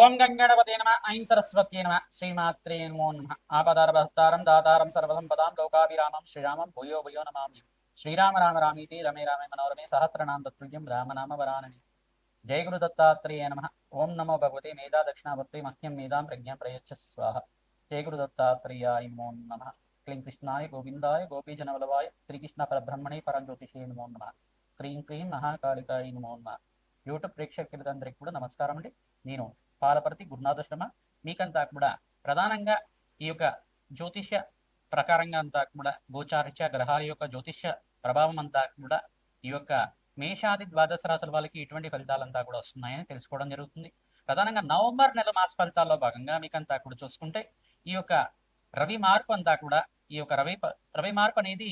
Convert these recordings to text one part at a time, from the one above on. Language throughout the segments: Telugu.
ఓం గంగణపతే నమ ఐం సరస్వత్యే నమ శ్రీమాత్రే నమో నమ. ఆపదారభక్తారం దాతారం సర్వసంపదాం లోకాభిరామం శ్రీరామం భూయో భూయో నమామి. శ్రీరామ రామ రామీతి రమే రామే మనోరమే సహస్రనామ తత్తుల్యం రామనామ వరానని. జయ గురు దత్తాత్రేయ నమ. ఓం నమో భగవతే మేధా దక్షిణావర్తే మహ్యం మేధాం ప్రజ్ఞాం ప్రయచ్చ స్వాహ. జయ గురు దత్తాత్రేయాయ నమో నమ. క్లీం కృష్ణాయ గోవిందాయ గోపీజనవలవాయ శ్రీకృష్ణ పరబ్రహ్మణే పరంజ్యోతిషే నమో నమ. క్రీం క్రీం మహాకాళికాయ నమో నమ. యూట్యూబ్ ప్రేక్షకులందరికీ కూడా నమస్కారం అండి నేను పాలపర్తి గురునాథశ్రమ మీకంతా కూడా ప్రధానంగా ఈ యొక్క జ్యోతిష్య ప్రకారంగా అంతా కూడా గోచారిత్య గ్రహాల యొక్క జ్యోతిష్య ప్రభావం అంతా కూడా ఈ యొక్క మేషాది ద్వాదశ రాశుల వాళ్ళకి ఇటువంటి ఫలితాలంతా కూడా వస్తున్నాయని తెలుసుకోవడం జరుగుతుంది. ప్రధానంగా నవంబర్ నెల మాస ఫలితాల్లో భాగంగా మీకంతా కూడా చూసుకుంటే ఈ యొక్క రవి మార్పు అంతా కూడా ఈ యొక్క రవి రవి మార్పు అనేది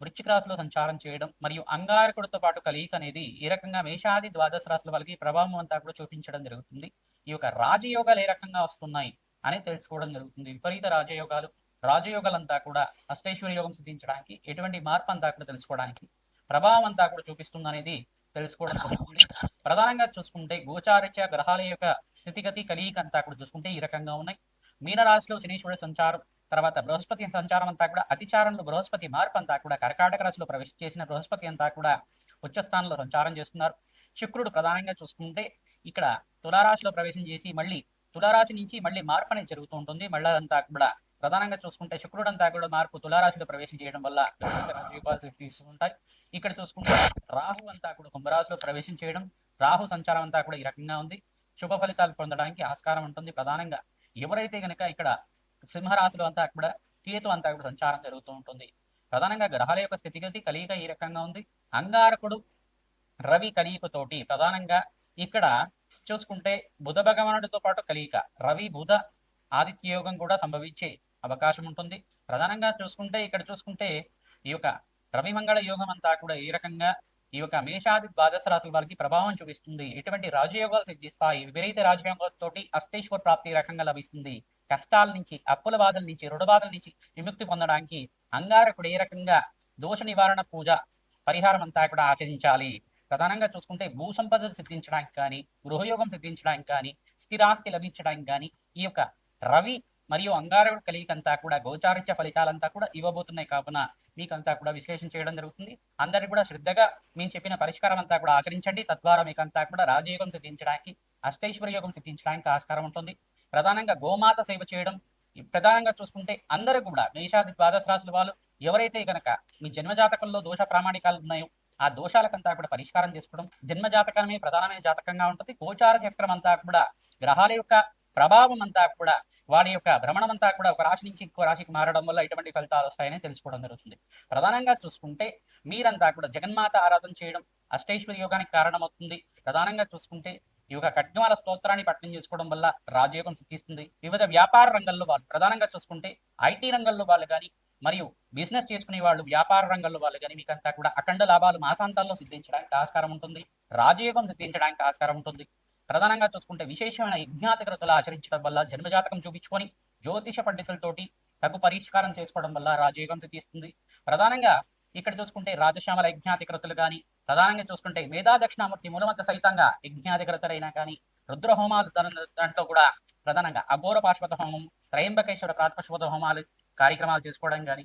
వృశ్చిక రాశిలో సంచారం చేయడం మరియు అంగారకుడితో పాటు కలియిక అనేది ఈ రకంగా మేషాది ద్వాదశ రాశుల వాళ్ళకి ప్రభావం అంతా కూడా చూపించడం జరుగుతుంది. ఈ యొక్క రాజయోగాలు ఏ రకంగా వస్తున్నాయి అని తెలుసుకోవడం జరుగుతుంది. విపరీత రాజయోగాలు రాజయోగాలంతా కూడా అష్టైశ్వర్య యోగం సిద్ధించడానికి ఎటువంటి మార్పు అంతా కూడా తెలుసుకోవడానికి ప్రభావం అంతా కూడా చూపిస్తుంది అనేది తెలుసుకోవడం జరుగుతుంది. ప్రధానంగా చూసుకుంటే గోచారిత్య గ్రహాల యొక్క స్థితిగతి కలియిక అంతా కూడా చూసుకుంటే ఈ రకంగా ఉన్నాయి. మీనరాశిలో శనీశ్వరుడు సంచారం తర్వాత బృహస్పతి సంచారం అంతా కూడా అతిచారంలో బృహస్పతి మార్పు అంతా కూడా కర్కాటక రాశిలో ప్రవేశ చేసిన బృహస్పతి అంతా కూడా ఉచ్చస్థానంలో సంచారం చేస్తున్నారు. శుక్రుడు ప్రధానంగా చూసుకుంటే ఇక్కడ తులారాశిలో ప్రవేశం చేసి మళ్ళీ తులారాశి నుంచి మళ్ళీ మార్పు అనేది జరుగుతూ ఉంటుంది. మళ్ళీ అంతా కూడా ప్రధానంగా చూసుకుంటే శుక్రుడు అంతా కూడా మార్పు తులారాశిలో ప్రవేశం చేయడం వల్ల తీసుకుంటాయి ఇక్కడ చూసుకుంటే రాహు అంతా కూడా కుంభరాశిలో ప్రవేశం చేయడం రాహు సంచారం అంతా కూడా ఈ రకంగా ఉంది. శుభ ఫలితాలు పొందడానికి ఆస్కారం ఉంటుంది. ప్రధానంగా ఎవరైతే గనక ఇక్కడ సింహరాశిలో అంతా కూడా కేతు అంతా కూడా సంచారం జరుగుతూ ఉంటుంది. ప్రధానంగా గ్రహాల యొక్క స్థితిగతి కలియిక ఈ రకంగా ఉంది. అంగారకుడు రవి కలియికతోటి ప్రధానంగా ఇక్కడ చూసుకుంటే బుధ భగవానుడితో పాటు కలియిక రవి బుధ ఆదిత్య యోగం కూడా సంభవించే అవకాశం ఉంటుంది. ప్రధానంగా చూసుకుంటే ఇక్కడ చూసుకుంటే ఈ యొక్క రవి మంగళ యోగం అంతా కూడా ఈ రకంగా ఈ యొక్క మేషాది ద్వాదశ రాశుల వారికి ప్రభావం చూపిస్తుంది. ఎటువంటి రాజయోగాలు సిద్ధిస్తాయి? విపరీత రాజయోగాలతోటి అష్టేశ్వర ప్రాప్తి రకంగా లభిస్తుంది. కష్టాల నుంచి అప్పుల బాధల నుంచి రుణ బాధల నుంచి విముక్తి పొందడానికి అంగారకుడు ఏ రకంగా దోష నివారణ పూజ పరిహారం అంతా కూడా ఆచరించాలి. ప్రధానంగా చూసుకుంటే భూ సంపద సిద్ధించడానికి కానీ గృహయోగం సిద్ధించడానికి కానీ స్థిరాస్తి లభించడానికి కానీ ఈ యొక్క రవి మరియు అంగారకుడు కలిగికంతా కూడా గోచారిత్య ఫలితాలంతా కూడా ఇవ్వబోతున్నాయి. కావున మీకంతా కూడా విశ్లేషణ చేయడం జరుగుతుంది. అందరికీ కూడా శ్రద్ధగా మేము చెప్పిన పరిష్కారం అంతా కూడా ఆచరించండి. తద్వారా మీకంతా కూడా రాజయోగం సిద్ధించడానికి అష్టైశ్వర్య యోగం సిద్ధించడానికి ఆస్కారం ఉంటుంది. ప్రధానంగా గోమాత సేవ చేయడం. ప్రధానంగా చూసుకుంటే అందరూ కూడా మేషాది ద్వాదశ రాశుల వాళ్ళు ఎవరైతే కనుక మీ జన్మజాతకంలో దోష ప్రామాణికాలు ఉన్నాయో ఆ దోషాలకంతా కూడా పరిష్కారం చేసుకోవడం జన్మ జాతకమే ప్రధానమైన జాతకంగా ఉంటుంది. గోచార చక్రం అంతా కూడా గ్రహాల యొక్క ప్రభావం అంతా కూడా వాడి యొక్క భ్రమణం అంతా కూడా ఒక రాశి నుంచి ఇంకో రాశికి మారడం వల్ల ఎటువంటి ఫలితాలు వస్తాయని తెలుసుకోవడం జరుగుతుంది. ప్రధానంగా చూసుకుంటే మీరంతా కూడా జగన్మాత ఆరాధన చేయడం అష్టైశ్వర్య యోగానికి కారణమవుతుంది. ప్రధానంగా చూసుకుంటే ఈ యొక్క ఖడ్గమాల స్తోత్రాన్ని పట్టణం చేసుకోవడం వల్ల రాజయోగం సిద్ధిస్తుంది. వివిధ వ్యాపార రంగంలో వాళ్ళు ప్రధానంగా చూసుకుంటే ఐటీ రంగంలో వాళ్ళు కానీ మరియు బిజినెస్ చేసుకునే వాళ్ళు వ్యాపార రంగంలో వాళ్ళు కానీ మీకంతా కూడా అఖండ లాభాలు మాసాంతాల్లో సిద్ధించడానికి ఆస్కారం ఉంటుంది. రాజయోగం సిద్ధించడానికి ఆస్కారం ఉంటుంది. ప్రధానంగా చూసుకుంటే విశేషమైన యజ్ఞాతికృతలు ఆచరించడం వల్ల జన్మజాతకం చూపించుకొని జ్యోతిష పండితులతోటి తగు పరిష్కారం చేసుకోవడం వల్ల రాజయోగం సిద్ధిస్తుంది. ప్రధానంగా ఇక్కడ చూసుకుంటే రాజశ్యామల యజ్ఞాతికృతులు కానీ ప్రధానంగా చూసుకుంటే మేధా దక్షిణామూర్తి మూలమంత సహితంగా యజ్ఞాధికృతులైనా కానీ రుద్రహోమాలు దాంట్లో కూడా ప్రధానంగా అఘోర పాశ్వత హోమం త్రయంబకేశ్వర ప్రాత్పశ్వత హోమాలు కార్యక్రమాలు చేసుకోవడం కానీ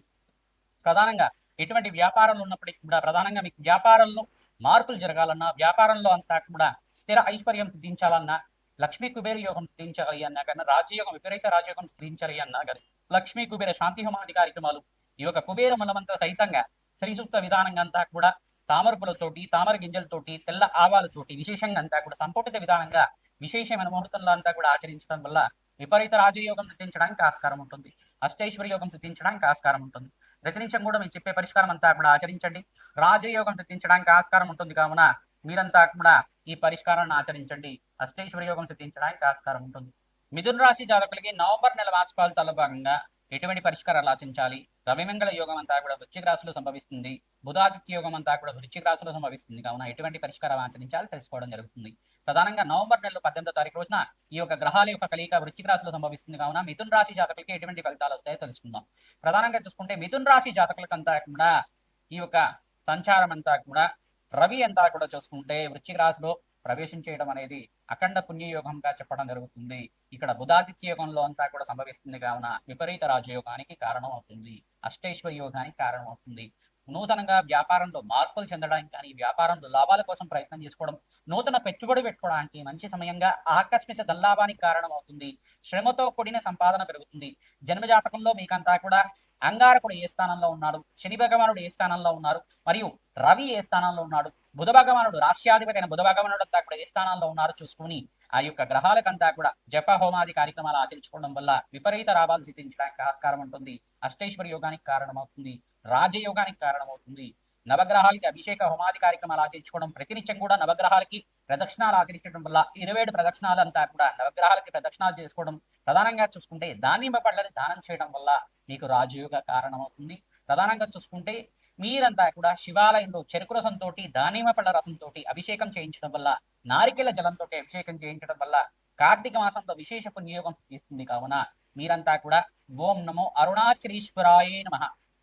ప్రధానంగా ఎటువంటి వ్యాపారంలో ఉన్నప్పటికీ కూడా ప్రధానంగా మీకు వ్యాపారంలో మార్పులు జరగాలన్నా వ్యాపారంలో అంతా కూడా స్థిర ఐశ్వర్యం సిద్ధించాలన్నా లక్ష్మీ కుబేర యోగం సిద్ధించాలి అన్నా కానీ రాజయోగం విపరీత రాజయోగం సిద్ధించాలి అన్నా కానీ లక్ష్మీ కుబేర శాంతి హోమాది కార్యక్రమాలు ఈ యొక్క కుబేర మనమంతా సైతంగా శ్రీ సూక్త విధానంగా అంతా కూడా తామర పూలతోటి తామర గింజలతోటి తెల్ల ఆవాలతోటి విశేషంగా అంతా కూడా సంపుటిత విధానంగా విశేషమైన ముహూర్తంలో అంతా కూడా ఆచరించడం వల్ల విపరీత రాజయోగం సిద్ధించడానికి ఆస్కారం ఉంటుంది. అష్టైశ్వర్య యోగం సిద్ధించడానికి ఆస్కారం ఉంటుంది. ప్రతినిత్యం కూడా మీరు చెప్పే పరిష్కారం అంతా కూడా ఆచరించండి. రాజయోగం సిద్ధించడానికి ఆస్కారం ఉంటుంది కావున మీరంతా కూడా ఈ పరిష్కారాన్ని ఆచరించండి. అష్టైశ్వర్య యోగం సిద్ధించడానికి ఆస్కారం ఉంటుంది. మిథున రాశి జాతకులకి నవంబర్ నెల మాస ఫలితాల్లో భాగంగా ఎటువంటి పరిష్కారాలు ఆచరించాలి? రవిమంగళ యోగం అంతా కూడా వృశ్చిక రాశిలో సంభవిస్తుంది. బుధాదిత్య యోగం అంతా కూడా వృశ్చిక రాశిలో సంభవిస్తుంది. కావున ఎటువంటి పరిష్కారం ఆచరించాలి తెలుసుకోవడం జరుగుతుంది. ప్రధానంగా నవంబర్ నెలలో పద్దెనిమిదో తారీఖు రోజున ఈ యొక్క గ్రహాల యొక్క కలిక వృశ్చిక రాశిలో సంభవిస్తుంది. కావున మిథున్ రాశి జాతకులకి ఎటువంటి ఫలితాలు వస్తాయో తెలుసుకుందాం. ప్రధానంగా చూసుకుంటే మిథున్ రాశి జాతకులకంతా కూడా ఈ యొక్క సంచారం అంతా కూడా రవి అంతా కూడా చూసుకుంటే వృశ్చిక రాశిలో ప్రవేశం చేయడం అనేది అఖండ పుణ్యయోగంగా చెప్పడం జరుగుతుంది. ఇక్కడ బుధాదిత్య యోగంలో అంతా కూడా సంభవిస్తుంది. కావున విపరీత రాజయోగానికి కారణం అవుతుంది అష్టేశ్వర యోగానికి కారణం అవుతుంది నూతనంగా వ్యాపారంలో మార్పులు చెందడానికి కానీ వ్యాపారంలో లాభాల కోసం ప్రయత్నం చేసుకోవడం నూతన పెట్టుబడి పెట్టుకోవడానికి మంచి సమయంగా ఆకస్మిక ధనలాభానికి కారణం అవుతుంది శ్రమతో కూడిన సంపాదన పెరుగుతుంది. జన్మజాతకంలో మీకంతా కూడా అంగారకుడు ఏ స్థానంలో ఉన్నాడు? శని భగవానుడు ఏ స్థానంలో ఉన్నారు? మరియు రవి ఏ స్థానంలో ఉన్నాడు? బుధ భగవానుడు రాష్ట్రాధిపతి అయిన బుధ భగవానుడు అంతా కూడా ఏ స్థానంలో ఉన్నారో చూసుకుని ఆ యొక్క గ్రహాలకంతా కూడా జప హోమాది కార్యక్రమాలు ఆచరించుకోవడం వల్ల విపరీత లాభాలు సిద్ధించడానికి ఆస్కారం ఉంటుంది. అష్టేశ్వర యోగానికి కారణమవుతుంది. రాజయోగానికి కారణమవుతుంది. నవగ్రహాలకి అభిషేక హోమాది కార్యక్రమాలు ఆచరించుకోవడం ప్రతినిత్యం కూడా నవగ్రహాలకి ప్రదక్షిణాలు ఆచరించడం వల్ల ఇరవై ఏడు ప్రదక్షిణాలు అంతా కూడా నవగ్రహాలకి ప్రదక్షిణాలు చేసుకోవడం ప్రధానంగా చూసుకుంటే దానిమ్మ పళ్ళని దానం చేయడం వల్ల మీకు రాజయోగ కారణమవుతుంది. ప్రధానంగా చూసుకుంటే మీరంతా కూడా శివాలయంలో చెరుకు రసంతో దానిమ్మ పళ్ళ రసంతో అభిషేకం చేయించడం వల్ల నారికెల జలంతో అభిషేకం చేయించడం వల్ల కార్తీక మాసంలో విశేష పుణ్యయోగం తీస్తుంది కావున మీరంతా కూడా ఓం నమో అరుణాచలేశ్వరాయ నమ.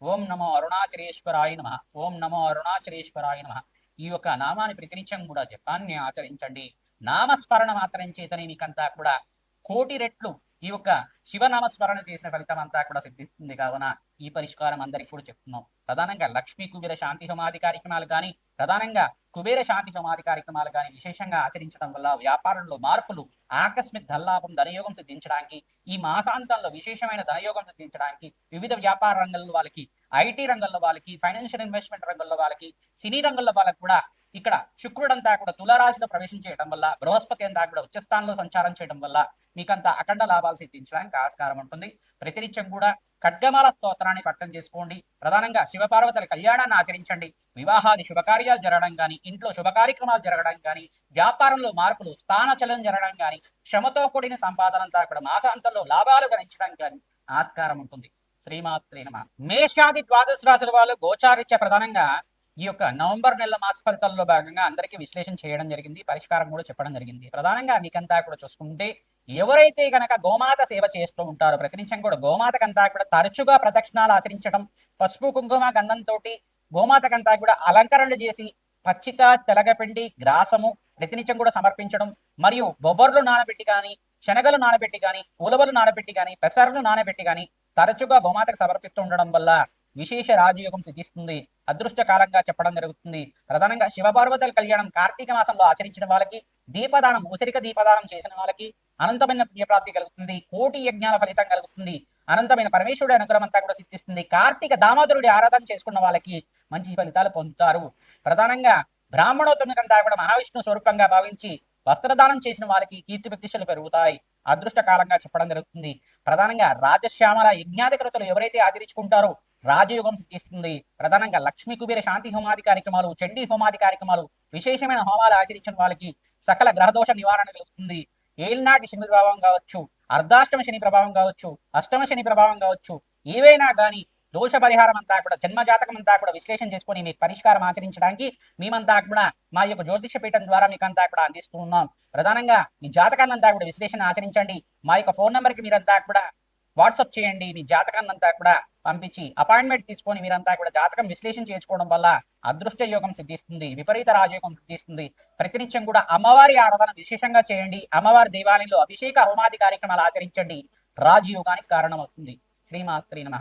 ఓం నమో అరుణాచలేశ్వరాయ నమ. ఓం నమో అరుణాచలేశ్వరాయ నమ. ఈ యొక్క నామాన్ని ప్రతినిత్యం కూడా జపాన్ని ఆచరించండి. నామస్మరణ మాత్రం చేతనే మీకంతా కూడా కోటి రెట్లు ఈ యొక్క శివనామస్మరణ చేసిన ఫలితం అంతా కూడా సిద్ధిస్తుంది. కావున ఈ పరిష్కారం అందరికి కూడా చెప్తున్నాం. ప్రధానంగా లక్ష్మీ కుబేర శాంతి హోమాది కార్యక్రమాలు కానీ ప్రధానంగా కుబేర శాంతి హోమాది కార్యక్రమాలు కానీ విశేషంగా ఆచరించడం వల్ల వ్యాపారంలో మార్పులు ఆకస్మిక ధనలాభం ధనయోగం సిద్ధించడానికి ఈ మాసాంతంలో విశేషమైన ధనయోగం సిద్ధించడానికి వివిధ వ్యాపార రంగంలో వాళ్ళకి ఐటీ రంగంలో వాళ్ళకి ఫైనాన్షియల్ ఇన్వెస్ట్మెంట్ రంగంలో వాళ్ళకి సినీ రంగంలో వాళ్ళకి కూడా ఇక్కడ శుక్రుడంతా కూడా తులారాశిలో ప్రవేశం చేయడం వల్ల బృహస్పతి అంతా కూడా ఉచ్చస్థానంలో సంచారం చేయడం వల్ల మీకంతా అఖండ లాభాలు సిద్ధించడానికి ఆస్కారం ఉంటుంది. ప్రతినిత్యం కూడా ఖడ్గమాల స్తోత్రాన్ని పట్టం చేసుకోండి. ప్రధానంగా శివపార్వతుల కళ్యాణాన్ని ఆచరించండి. వివాహాది శుభకార్యాలు జరగడం కానీ ఇంట్లో శుభ కార్యక్రమాలు జరగడం కానీ వ్యాపారంలో మార్పులు స్థానచలనం జరగడం కానీ శ్రమతో కూడిన సంపాదనంతా కూడా మాసాంతంలో లాభాలు గణించడం కానీ ఆస్కారం ఉంటుంది. శ్రీమాత్రే నమ. మేషాది ద్వాదశ రాశుల వాళ్ళు గోచారిత్య ప్రధానంగా ఈ యొక్క నవంబర్ నెల మాస ఫలితాల్లో భాగంగా అందరికీ విశ్లేషణ చేయడం జరిగింది పరిష్కారం కూడా చెప్పడం జరిగింది. ప్రధానంగా మీకంతా కూడా చూసుకుంటే ఎవరైతే గనక గోమాత సేవ చేస్తూ ఉంటారో ప్రతినిత్యం కూడా గోమాతకంతా కూడా తరచుగా ప్రదక్షిణాలు ఆచరించడం పసుపు కుంకుమ గంధంతో గోమాతకంతా కూడా అలంకరణలు చేసి పచ్చిక తెలగపిండి గ్రాసము ప్రతినిత్యం కూడా సమర్పించడం మరియు బొబ్బర్లు నానబెట్టి కానీ శనగలు నానబెట్టి కానీ ఉలవలు నానబెట్టి కానీ పెసర్లు నానబెట్టి కానీ తరచుగా గోమాతకు సమర్పిస్తూ ఉండడం వల్ల విశేష రాజయోగం సిద్ధిస్తుంది. అదృష్ట కాలంగా చెప్పడం జరుగుతుంది. ప్రధానంగా శివపార్వతుల కళ్యాణం కార్తీక మాసంలో ఆచరించిన వాళ్ళకి దీపదానం ఉసిరిక దీపదానం చేసిన వాళ్ళకి అనంతమైన పుణ్యప్రాప్తి కలుగుతుంది. కోటి యజ్ఞాల ఫలితం కలుగుతుంది. అనంతమైన పరమేశ్వరుడి అనుగ్రహం అంతా కూడా సిద్ధిస్తుంది. కార్తీక దామోదరుడి ఆరాధన చేసుకున్న వాళ్ళకి మంచి ఫలితాలు పొందుతారు. ప్రధానంగా బ్రాహ్మణోత్తమికంతా కూడా మహావిష్ణు స్వరూపంగా భావించి వస్త్రదానం చేసిన వాళ్ళకి కీర్తి ప్రతిష్టలు పెరుగుతాయి. అదృష్ట కాలంగా చెప్పడం జరుగుతుంది. ప్రధానంగా రాజశ్యామల యజ్ఞాధికృతులు ఎవరైతే ఆచరించుకుంటారో రాజయోగం సిద్ధిస్తుంది ప్రధానంగా లక్ష్మీ కుబేర శాంతి హోమాది కార్యక్రమాలు చండీ హోమాది కార్యక్రమాలు విశేషమైన హోమాలు ఆచరించిన వాళ్ళకి సకల గ్రహదోష నివారణ కలుగుతుంది. ఏలినాటి శని ప్రభావం కావచ్చు అర్ధాష్టమ శని ప్రభావం కావచ్చు అష్టమ శని ప్రభావం కావచ్చు ఏవైనా గాని దోష పరిహారం అంతా కూడా జన్మజాతకం అంతా కూడా విశ్లేషణ చేసుకొని మీకు పరిష్కారం ఆచరించడానికి మేమంతా కూడా మా యొక్క జ్యోతిష పీఠం ద్వారా మీకు అంతా కూడా అందిస్తూ ఉన్నాం. ప్రధానంగా మీ జాతకాలంతా కూడా విశ్లేషణ ఆచరించండి. మా యొక్క ఫోన్ నెంబర్కి మీరంతా కూడా వాట్సాప్ చేయండి మీ జాతకాన్ని అంతా కూడా పంపించి అపాయింట్మెంట్ తీసుకొని మీరంతా కూడా జాతకం విశ్లేషణ చేసుకోవడం వల్ల అదృష్ట యోగం సిద్ధిస్తుంది విపరీత రాజయోగం సిద్ధిస్తుంది. ప్రతినిత్యం కూడా అమ్మవారి ఆరాధన విశేషంగా చేయండి అమ్మవారి దేవాలయంలో అభిషేక హోమాది కార్యక్రమాలు ఆచరించండి. రాజయోగానికి కారణమవుతుంది. శ్రీమాత్రి నమ.